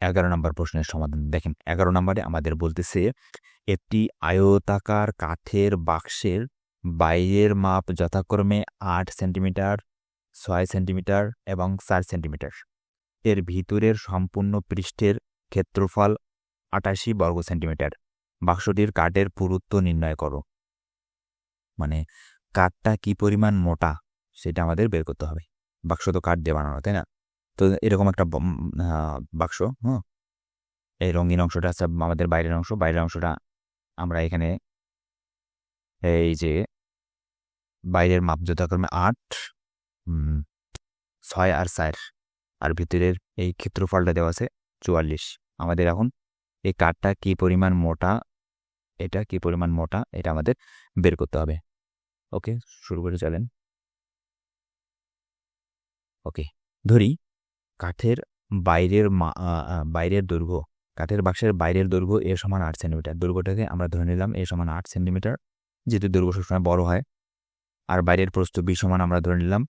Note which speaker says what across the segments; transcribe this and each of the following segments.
Speaker 1: এগারো নম্বর প্রশ্নের সমাধান। দেখেন, এগারো নম্বরে আমাদের বলতেছে, একটি আয়তাকার কাঠের বাক্সের বাইরের মাপ যথাক্রমে আট সেন্টিমিটার, ছয় সেন্টিমিটার এবং চার সেন্টিমিটার। এর ভিতরের সম্পূর্ণ পৃষ্ঠের ক্ষেত্রফল আটাশি বর্গ সেন্টিমিটার। বাক্সটির কাঠের পুরুত্ব নির্ণয় করো। মানে কাঠটা কি পরিমাণ মোটা, সেটা আমাদের বের করতে হবে। বাক্স তো কাঠ দিয়ে বানানো, তাই না? তো এরকম একটা বাক্স হ্যাঁ এই রঙিন অংশটা আছে আমাদের বাইরের অংশ, বাইরের অংশটা আমরা এখানে এই যে বাইরের মাপ যথাক্রমে আট ছয় আর চার, আর ভিতরের এই ক্ষেত্রফলটা দেওয়া আছে চুয়াল্লিশ। আমাদের এখন এই কাঠটা কি পরিমাণ মোটা, এটা কি পরিমাণ মোটা, এটা আমাদের বের করতে হবে। ওকে, শুরু করে চলেন। ওকে, ধরি। কাঠের বাইরের বাইরের দৈর্ঘ্য কাঠের বাক্সের বাইরের দৈর্ঘ্য এ সমান আট সেন্টিমিটার। দৈর্ঘ্যটাকে আমরা ধরে নিলাম এ সমান আট সেন্টিমিটার, যেহেতু দৈর্ঘ্য সবসময় বড় হয়। আর বাইরের প্রস্থ বি সমান আমরা ধরে নিলাম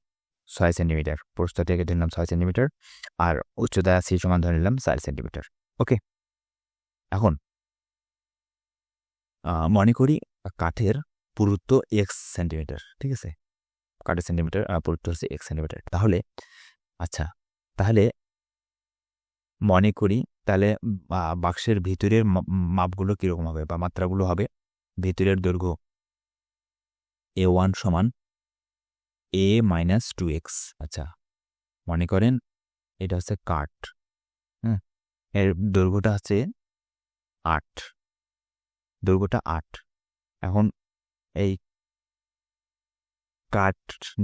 Speaker 1: ছয় সেন্টিমিটার, প্রস্থ থেকে ধরে নিলাম ছয় সেন্টিমিটার। আর উচ্চতা সি সমান ধরে নিলাম চার সেন্টিমিটার। ওকে? এখন মনে করি কাঠের পুরুত্ব এক্স সেন্টিমিটার, ঠিক আছে? কাঠের সেন্টিমিটার পুরুত্ব হচ্ছে এক্স সেন্টিমিটার। তাহলে আচ্ছা তাহলে মনে করি তাহলে বাক্সের ভিতরের মাপগুলো কীরকম হবে বা, মাত্রাগুলো হবে? ভিতরের দৈর্ঘ্য এ ওয়ান সমান এ মাইনাস টু এক্স। আচ্ছা মনে করেন এটা হচ্ছে কাঠ হ্যাঁ এর দৈর্ঘ্যটা হচ্ছে আট, দৈর্ঘ্যটা আট। এখন এই কাঠ,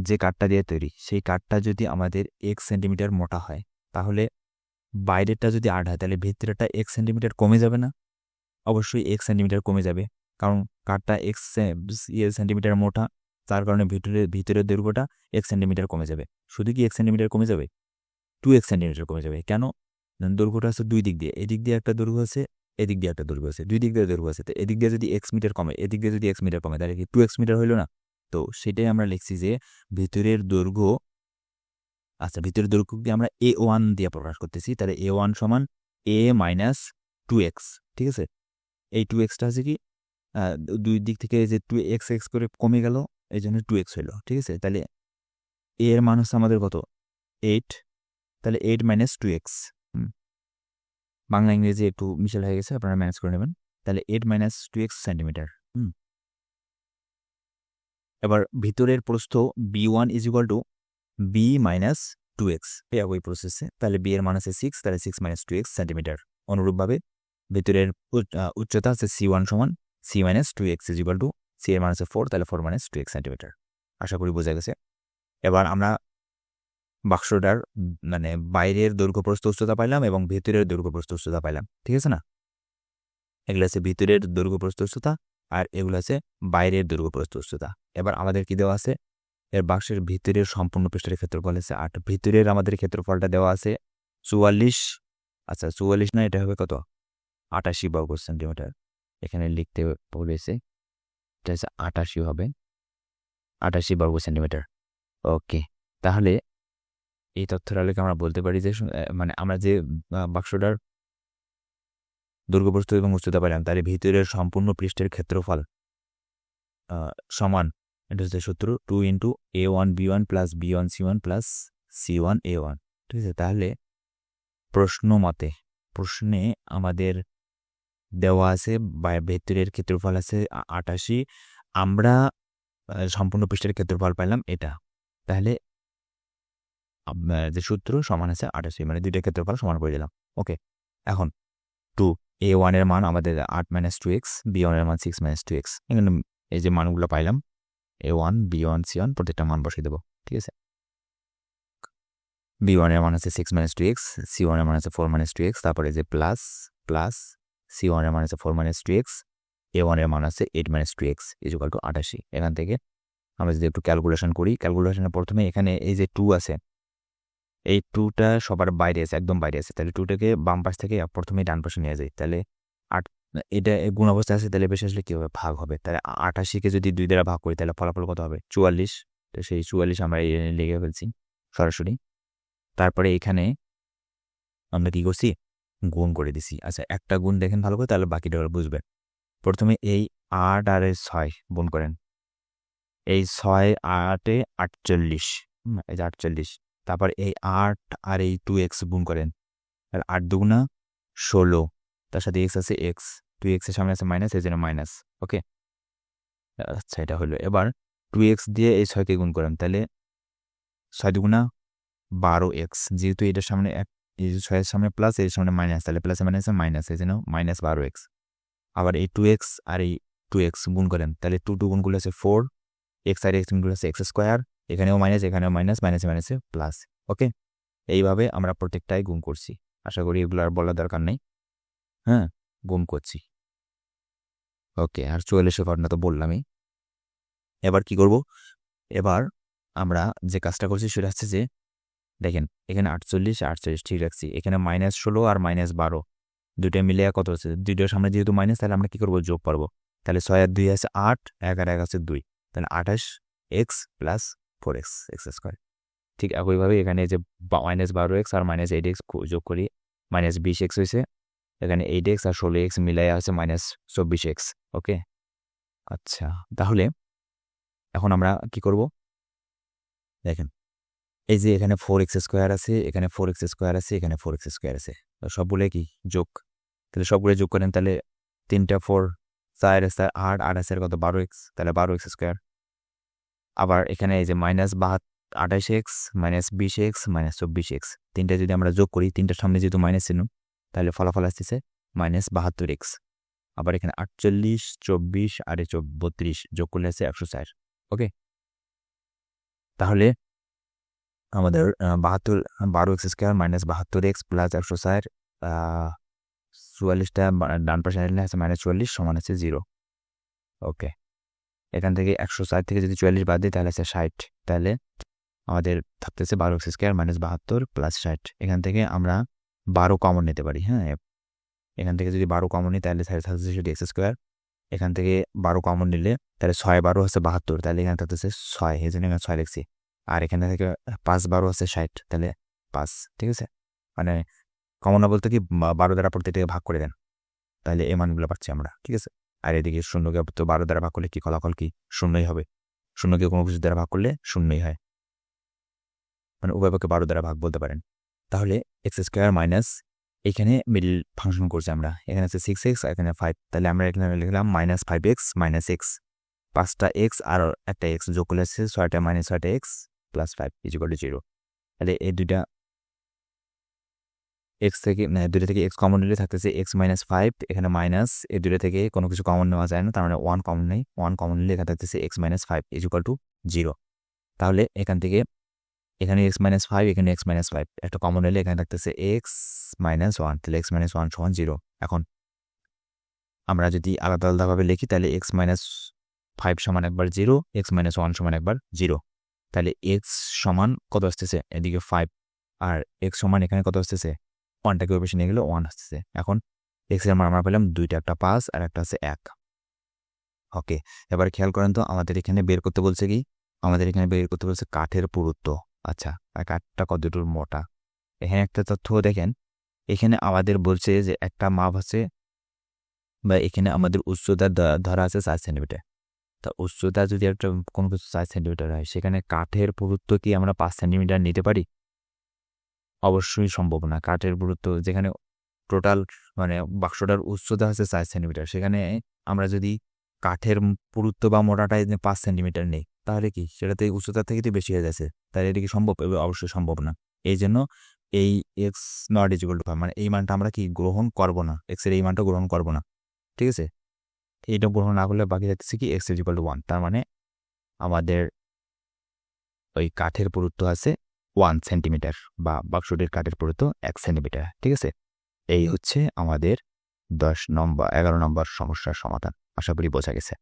Speaker 1: যে কাঠটা দিয়ে তৈরি, সেই কাঠটা যদি আমাদের এক সেন্টিমিটার মোটা হয়, তাহলে বাইরেরটা যদি আট হয়, তাহলে ভিতরেটা এক সেন্টিমিটার কমে যাবে না? অবশ্যই এক সেন্টিমিটার কমে যাবে। কারণ কাঠটা এক ইয়ে সেন্টিমিটার মোটা, তার কারণে ভিতরে, ভিতরের দৈর্ঘ্যটা এক সেন্টিমিটার কমে যাবে। শুধু কি এক সেন্টিমিটার কমে যাবে? টু এক সেন্টিমিটার কমে যাবে। কেন? দৈর্ঘ্যটা আছে দুই দিক দিয়ে। এদিক দিয়ে একটা দৈর্ঘ্য আছে, এদিক দিয়ে একটা দৈর্ঘ্য আছে। দুই দিক দিয়ে দৈর্ঘ্য আছে। তো এদিক দিয়ে যদি এক্স মিটার কমে, এদিক দিয়ে যদি এক্স মিটার কমে, তাহলে কি টু এক্স মিটার হইল না? তো সেটাই আমরা লিখছি যে ভিতরের দৈর্ঘ্য আচ্ছা ভিতরের দৈর্ঘ্যকে আমরা এ ওয়ান দিয়ে প্রকাশ করতেছি, তাহলে এ ওয়ান সমান এ মাইনাস টু এক্স ঠিক আছে? এই টু এক্সটা আছে কি দুই দিক থেকে যে টু এক্স এক্স করে কমে গেল, এই জন্য টু এক্স হইল, ঠিক আছে? তাহলে এ এর মান হচ্ছে আমাদের কত? এইট তাহলে eight minus two x Bangla ইংরেজি একটু মিশেল হয়ে গেছে, আপনারা ম্যানেজ করে নেবেন। তাহলে eight minus two x centimetre এবার ভিতরের প্রস্থ B one is equal to B minus two x একই প্রসেসে তাহলে বি এর মান আছে সিক্স তাহলে six minus two x centimetre অনুরূপভাবে ভিতরের উচ্চতা আছে সি ওয়ান সমান C minus two x is equal to C এর মান আছে ফোর তাহলে four minus two x centimetre আশা করি বোঝা গেছে। এবার আমরা বাক্সটার মানে বাইরের দৈর্ঘ্য প্রস্থ উচ্চতা পাইলাম এবং ভিতরের দৈর্ঘ্য প্রস্থ উচ্চতা পাইলাম। ঠিক আছে না? এগুলো আছে ভিতরের দৈর্ঘ্য প্রস্থ উচ্চতা আর এগুলো আছে বাইরের দৈর্ঘ্য প্রস্থ উচ্চতা। এবার আমাদের কি দেওয়া আছে? এর বাক্সের ভিতরের সম্পূর্ণ পৃষ্ঠের ক্ষেত্রফল আছে আট। ভিতরের আমাদের ক্ষেত্রফলটা দেওয়া আছে চুয়াল্লিশ। আচ্ছা চুয়াল্লিশ না, এটা হবে কত? আটাশি বর্গ সেন্টিমিটার এখানে লিখতে বলেছে, এটা হচ্ছে আটাশি হবে। আটাশি বর্গ সেন্টিমিটার ওকে, তাহলে এই তথ্যের আলোকে আমরা বলতে পারি যে মানে আমরা যে বাক্সটার দুর্গপ্রস্থ এবং উচ্চতা পেলাম তার ভিতরের সম্পূর্ণ পৃষ্ঠের ক্ষেত্রফল সমান এটা হচ্ছে সূত্র two into A one B one plus B one C one plus C one A one ঠিক আছে, তাহলে প্রশ্ন মতে, প্রশ্নে আমাদের দেওয়া আছে ভেতরের ক্ষেত্রফল আছে আটাশি। আমরা সম্পূর্ণ পৃষ্ঠের ক্ষেত্রফল পাইলাম এটা। তাহলে যে সূত্র সমান আছে আটাশি মানে দুইটা ক্ষেত্রফল সমান করে দিলাম। ওকে, এখন টু এ ওয়ানের মান আমাদের আট মাইনাস টু এক্স বি ওয়ানের মান সিক্স মাইনাস টু এক্স এখানে এই যে মানগুলো পাইলাম A one B one C one প্রত্যেকটা মান বসিয়ে দেবো, ঠিক আছে? বি ওয়ানের মান আছে six minus two x C ওয়ানের মান আছে ফোর মাইনাস টু এক্স তারপরে যে প্লাস প্লাস সি ওয়ানের মান আছে four minus two x A ওয়ানের মান আছে eight minus two x is equal to আটাশি। এখান থেকে আমরা যদি একটু ক্যালকুলেশন করি ক্যালকুলেশনের প্রথমে এখানে এই যে টু আছে, এই টুটা সবার বাইরে আছে, একদম বাইরে আছে, তাহলে টুটাকে বাম পাশ থেকে প্রথমে ডান পাশে নিয়ে যাই, তাহলে আট এটা গুণ অবস্থায় আছে, তাহলে বেশি আসলে কী হবে ভাগ হবে? তাহলে আটাশিকে যদি দুই দ্বারা ভাগ করি, তাহলে ফলাফল কত হবে? চুয়াল্লিশ। তো সেই চুয়াল্লিশ আমরা লিখে ফেলছি, সরাসরি। তারপরে এখানে আমরা কি করছি? গুণ করে দিছি। আচ্ছা একটা গুণ দেখেন ভালো করে, তাহলে বাকিটা ওরা বুঝবে। প্রথমে এই আট আর এই ছয় গুণ করেন। এই ছয় আটে আটচল্লিশ। এই যে আটচল্লিশ। তারপর এই আট আর এই টু এক্স গুণ করেন। আর আট দুগুণা ষোলো। তার সাথে এক্স আছে এক্স টু এক্সের সামনে আছে মাইনাস এই জন্য মাইনাস ওকে আচ্ছা এটা হলো। এবার টু এক্স দিয়ে এই ছয়কে গুণ করেন তাহলে ছয় দুগুণা বারো এক্স যেহেতু এটার সামনে এক ছয়ের সামনে প্লাস এর সামনে মাইনাস তাহলে প্লাসে মাইনাসে মাইনাস এই জন্য মাইনাস বারো এক্স আবার এই টু এক্স আর এই টু এক্স গুণ করেন তাহলে টু টু গুণগুলো আছে ফোর এক্স আর এক্স গুণগুলো আছে এক্স স্কোয়ার এখানেও মাইনাস এখানেও মাইনাস মাইনাসে মাইনাসে প্লাস ওকে এইভাবে আমরা প্রত্যেকটাই গুণ করছি। আশা করি এগুলো আর বলার দরকার নেই। হ্যাঁ গুণ করছি। ওকে, আর চুয়াল্লিশের ঘটনা তো বললামই। এবার কি করব? এবার আমরা যে কাজটা করছি সেটা হচ্ছে যে, দেখেন, এখানে আটচল্লিশ আটচল্লিশ, ঠিক রাখছি। এখানে মাইনাস ষোলো আর মাইনাস বারো। দুটো মিলে কত হচ্ছে? দুইটার সামনে যেহেতু মাইনাস তাহলে আমরা কি করব? যোগ পারব তাহলে ছয় আর দুই আছে আট, এক আর এক আছে দুই। তাহলে আঠাশ x plus four x x square ঠিক একইভাবে এখানে যে মাইনাস বারো এক্স আর মাইনাস এইট এক্স যোগ করি মাইনাস বিশ এক্স হয়েছে। এখানে এইট এক্স আর ষোলো এক্স মিলাই আছে মাইনাস চব্বিশ এক্স ওকে আচ্ছা তাহলে এখন আমরা কি করব? দেখেন, এই যে এখানে ফোর এক্স স্কোয়ার আছে, এখানে ফোর এক্স স্কোয়ার আছে, এখানে ফোর এক্স স্কোয়ার আছে। সবগুলো কি যোগ? তাহলে সবগুলো যোগ করেন, তাহলে তিনটা ফোর চার আছে আট আট আছে কত? বারো এক্স তাহলে বারো এক্স স্কোয়ার আবার এখানে এই যে মাইনাস বাহাত, আঠাশ এক্স মাইনাস বিশ এক্স মাইনাস চব্বিশ এক্স তিনটা যদি আমরা যোগ করি, তিনটার সামনে যেহেতু মাইনাস চিহ্ন তাহলে ফলাফল আসতেছে মাইনাস বাহাত্তর এক্স আবার এখানে আটচল্লিশ, চব্বিশ, আর বত্রিশ যোগ করলে আছে একশো চার ওকে তাহলে আমাদের বাহাত্তর, বারো এক্স স্কোয়ার মাইনাস বাহাত্তর এক্স প্লাস একশো চার চুয়াল্লিশটা ডান পাশে নিলে আছে মাইনাস চুয়াল্লিশ সমান আছে জিরো ওকে এখান থেকে একশো চার থেকে যদি চুয়াল্লিশ বাদ দিই তাহলে আছে ষাট। তাহলে আমাদের থাকতেছে বারো এক্স স্কোয়ার মাইনাস বাহাত্তর প্লাস ষাট। এখান থেকে আমরা বারো কমন নিতে পারি হ্যাঁ? এখান থেকে যদি বারো কমন নিই, তাহলে সাড়ে থাকতেছে সেটি এক্স স্কোয়ার এখান থেকে বারো কমন নিলে তাহলে ছয় বারো হচ্ছে বাহাত্তর, তাহলে এখানে থাকতেছে ছয়, এই জন্য এখানে ছয় লিখছি। আর এখানে থেকে পাঁচ বারো হচ্ছে ষাট, তাহলে পাঁচ, ঠিক আছে? মানে কমন না বলতে কি বারো দ্বারা প্রত্যেকটাকে ভাগ করে দেন। তাহলে এই মানগুলো পাচ্ছি আমরা, ঠিক আছে? আর এদিকে শূন্যকে তো বারো দ্বারা ভাগ করলে কি ফলাফল কি? শূন্যই হবে। শূন্যকে কোনো কিছু দ্বারা ভাগ করলে শূন্যই হয়। মানে উভয় পক্ষে বারো দ্বারা ভাগ বলতে পারেন। তাহলে এক্স স্কোয়ার মাইনাস এখানে মিডল ফাংশন করছি আমরা। এখানে আছে সিক্স এক্স এখানে ফাইভ তাহলে আমরা এখানে লিখলাম minus five x minus x পাঁচটা এক্স আর একটা এক্স যোগ করলে আছে ছয়টা মাইনাস ছয়টা x plus five is equal to zero তাহলে এই দুইটা এক্স থেকে মানে দুইটা থেকে এক্স কমন নিলে থাকতেছে এক্স মাইনাস ফাইভ এখানে মাইনাস এই দুইটা থেকে কোনো কিছু কমন নেওয়া যায় না, তার মানে ওয়ান কমন নেই। ওয়ান কমন নিলে এখানে থাকতেছে x minus five is equal to zero তাহলে এখান থেকে এখানে এক্স মাইনাস ফাইভ এখানে এক্স মাইনাস ফাইভ একটা কমন এলে এখানে থাকতেছে এক্স মাইনাস ওয়ান তাহলে এক্স মাইনাস ওয়ান সমান জিরো এখন আমরা যদি আলাদা আলাদাভাবে লিখি, তাহলে এক্স মাইনাস ফাইভ সমান একবার জিরো এক্স মাইনাস ওয়ান সমান একবার জিরো তাহলে এক্স সমান কত আসতেছে? এদিকে ফাইভ আর এক্স সমান এখানে কত আসতেছে? ওয়ানটাকে ওই নিয়ে গেলে ওয়ান আসতেছে। এখন এক্সের মান আমরা পেলাম দুইটা, একটা পাঁচ আর একটা আছে এক। ওকে এবার খেয়াল করেন তো, আমাদের এখানে বের করতে বলছে কি? আমাদের এখানে বের করতে বলছে কাঠের পুরুত্ব। আচ্ছা আর কাঠটা কতটুকু মোটা? এখানে একটা তথ্য দেখেন। এখানে আমাদের বলছে যে একটা মাপ আছে বা এখানে আমাদের উচ্চতা ধরা আছে চার সেন্টিমিটার। তা উচ্চতা যদি একটা কোনো কিছু চার সেন্টিমিটার হয়, সেখানে কাঠের পুরুত্ব কি আমরা পাঁচ সেন্টিমিটার নিতে পারি? অবশ্যই সম্ভব না। কাঠের পুরুত্ব যেখানে টোটাল মানে বাক্সটার উচ্চতা হচ্ছে চার সেন্টিমিটার, সেখানে আমরা যদি কাঠের পুরুত্ব বা মোটাটাই পাঁচ সেন্টিমিটার নেই তাহলে কি? সেটাতে উচ্চতা থেকে তো বেশি হয়ে যাচ্ছে। তাহলে এটা কি সম্ভব? অবশ্যই সম্ভব না। এই জন্য এই এক্স নট ইজিকল টু মানে এই মানটা আমরা কি গ্রহণ করব না? এক্সের এই মানটা গ্রহণ করব না। ঠিক আছে? এইটা গ্রহণ না করলে বাকি যাচ্ছে কি? এক্স ইজিকল টু ওয়ান তার মানে আমাদের ওই কাঠের পুরুত্ব আছে ওয়ান সেন্টিমিটার বা বাক্সটির কাঠের পুরুত্ব এক সেন্টিমিটার ঠিক আছে? এই হচ্ছে আমাদের দশ নম্বর, এগারো নম্বর সমস্যার সমাধান। আশা করি বোঝা গেছে।